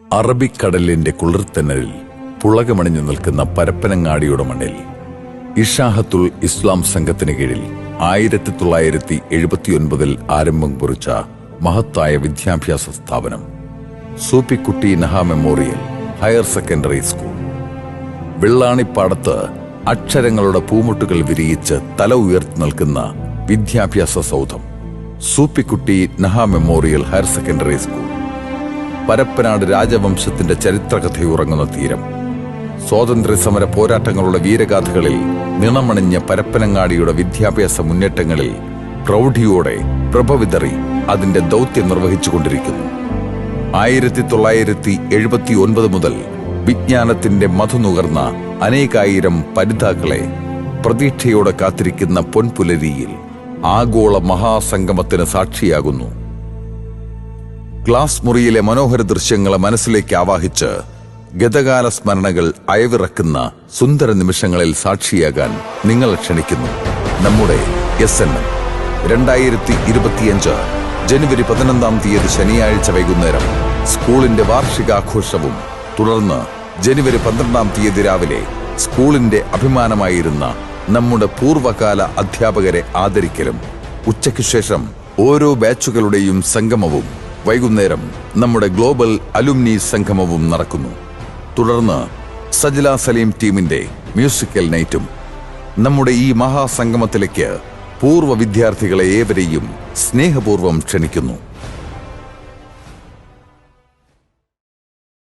അറബിക്കടലിന്റെ കുളിർത്തനലിൽ പുളകമണിഞ്ഞു നിൽക്കുന്ന പരപ്പനങ്ങാടിയുടെ മണ്ണിൽ ഇഷാഹത്തുൽ ഇസ്ലാം സംഘത്തിന് കീഴിൽ ആയിരത്തി തൊള്ളായിരത്തി എഴുപത്തിയൊൻപതിൽ ആരംഭം കുറിച്ച മഹത്തായ വിദ്യാഭ്യാസ സ്ഥാപനം Soopikutty Naha memorial higher secondary school. വെള്ളാണിപ്പാടത്ത് അക്ഷരങ്ങളുടെ പൂമുട്ടുകൾ വിരിയിച്ച് തല ഉയർത്തി നിൽക്കുന്ന വിദ്യാഭ്യാസ സൗധം Soopikutty Naha memorial higher secondary school. Parappanad രാജവംശത്തിന്റെ ചരിത്രകഥയുറങ്ങുന്ന തീരം. സ്വാതന്ത്ര്യ സമര പോരാട്ടങ്ങളുടെ വീരഗാഥകളിൽ നിണമണിഞ്ഞ പരപ്പനങ്ങാടിയുടെ വിദ്യാഭ്യാസ മുന്നേറ്റങ്ങളിൽ പ്രൗഢിയോടെ പ്രഭവിതറി അതിന്റെ ദൗത്യം നിർവഹിച്ചുകൊണ്ടിരിക്കുന്നു. ആയിരത്തി തൊള്ളായിരത്തി എഴുപത്തി ഒൻപത് മുതൽ വിജ്ഞാനത്തിന്റെ മധുനുകർന്ന അനേകായിരം പരിതാക്കളെ പ്രതീക്ഷയോടെ കാത്തിരിക്കുന്ന പൊൻപുലരിയിൽ ആഗോള മഹാസംഗമത്തിന് സാക്ഷിയാകുന്നു ക്ലാസ് മുറിയിലെ മനോഹര ദൃശ്യങ്ങളെ മനസ്സിലേക്ക് ആവാഹിച്ച് ഗതകാല സ്മരണകൾ അയവിറക്കുന്ന സുന്ദര നിമിഷങ്ങളിൽ സാക്ഷിയാകാൻ നിങ്ങളെ ക്ഷണിക്കുന്നു. നമ്മുടെ എസ് എൻ എം രണ്ടായിരത്തി ഇരുപത്തിയഞ്ച് ജനുവരി പതിനൊന്നാം തീയതി ശനിയാഴ്ച വൈകുന്നേരം സ്കൂളിന്റെ വാർഷികാഘോഷവും തുടർന്ന് ജനുവരി പന്ത്രണ്ടാം തീയതി രാവിലെ സ്കൂളിന്റെ അഭിമാനമായിരുന്ന നമ്മുടെ പൂർവകാല അധ്യാപകരെ ആദരിക്കലും ഉച്ചയ്ക്ക് ശേഷം ഓരോ ബാച്ചുകളുടെയും സംഗമവും വൈകുന്നേരം നമ്മുടെ ഗ്ലോബൽ അലുമിനി സംഗമവും നടക്കുന്നു. തുടർന്ന് സജല സലീം ടീമിന്റെ മ്യൂസിക്കൽ നൈറ്റും നമ്മുടെ ഈ മഹാസംഗമത്തിലേക്ക് പൂർവ വിദ്യാർത്ഥികളെ ഏവരെയും സ്നേഹപൂർവം ക്ഷണിക്കുന്നു.